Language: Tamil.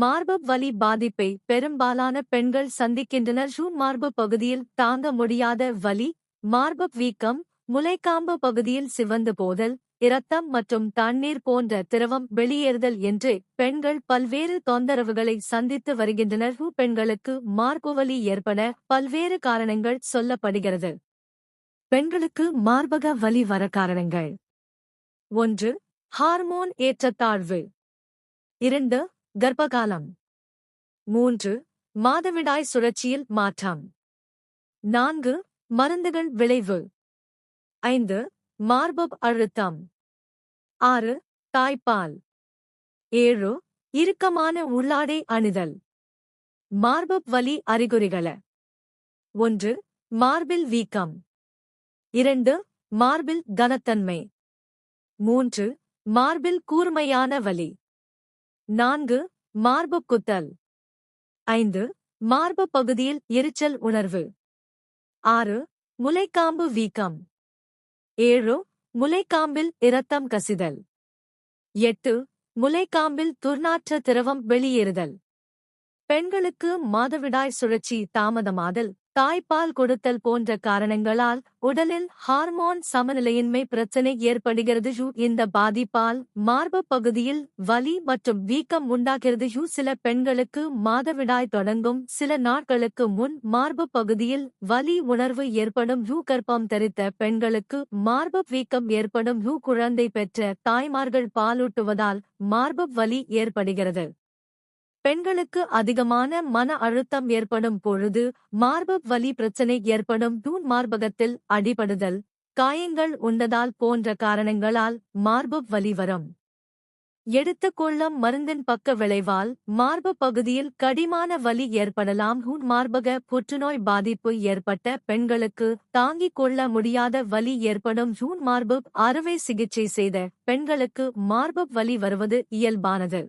மார்பு வலி பாதிப்பை பெரும்பாலான பெண்கள் சந்திக்கின்றனர். ஷூ மார்பு பகுதியில் தாங்க முடியாத வலி மார்பு வீக்கம் முலைக்காம்பு பகுதியில் சிவந்து போதல் இரத்தம் மற்றும் தண்ணீர் போன்ற திரவம் வெளியேறுதல் என்று பெண்கள் பல்வேறு தொந்தரவுகளை சந்தித்து வருகின்றனர். ஹூ பெண்களுக்கு மார்புவலி ஏற்பட பல்வேறு காரணங்கள் சொல்லப்படுகிறது. பெண்களுக்கு மார்பக வலி வர காரணங்கள். ஒன்று ஹார்மோன் ஏற்றத்தாழ்வு. இரண்டு கர்ப்பகாலம். மூன்று மாதவிடாய் சுழற்சியில் மாற்றம். நான்கு மருந்துகள் விளைவு. ஐந்து மார்பப் அழுத்தம். ஆறு தாய்ப்பால். ஏழு இறுக்கமான உள்ளாடை அணிதல். மார்பப் வலி அறிகுறிகள. ஒன்று மார்பில் வீக்கம். இரண்டு மார்பில் கனத்தன்மை. மூன்று மார்பில் கூர்மையான வலி. நான்கு மார்பு குத்தல். ஐந்து மார்பு பகுதியில் எரிச்சல் உணர்வு. ஆறு முலைக்காம்பு வீக்கம். ஏழு முலைக்காம்பில் இரத்தம் கசிதல். எட்டு முலைக்காம்பில் துர்நாற்ற திரவம் வெளியேறுதல். பெண்களுக்கு மாதவிடாய் சுழற்சி தாமதமாதல். தாய்ப்பால் கொடுத்தல் போன்ற காரணங்களால் உடலில் ஹார்மோன் சமநிலையின்மை பிரச்சனை ஏற்படுகிறது. யூ இந்த பாதிப்பால் மார்பு பகுதியில் வலி மற்றும் வீக்கம் உண்டாகிறது. யூ சில பெண்களுக்கு மாதவிடாய் தொடங்கும். சில நாட்களுக்கு முன் மார்பு பகுதியில் வலி உணர்வு ஏற்படும். யூ கர்ப்பம் தரித்த பெண்களுக்கு மார்பு வீக்கம் ஏற்படும். யூ குழந்தை பெற்ற தாய்மார்கள் பாலூட்டுவதால் மார்பு வலி ஏற்படுகிறது. பெண்களுக்கு அதிகமான மன அழுத்தம் ஏற்படும் பொழுது மார்பு வலி பிரச்சனை ஏற்படும் தூண் மார்பகத்தில் அடிபடுதல் காயங்கள் உண்டதால் போன்ற காரணங்களால் மார்பு வலி வரும். எடுத்துக்கொள்ளும் மருந்தின் பக்க விளைவால் மார்பு பகுதியில் கடிமான வலி ஏற்படலாம். ஹூன் மார்பக புற்றுநோய் பாதிப்பு ஏற்பட்ட பெண்களுக்கு தாங்கிக் கொள்ள முடியாத வலி ஏற்படும். ஹூன் மார்பு அறுவை சிகிச்சை செய்த பெண்களுக்கு மார்பு வலி வருவது இயல்பானது.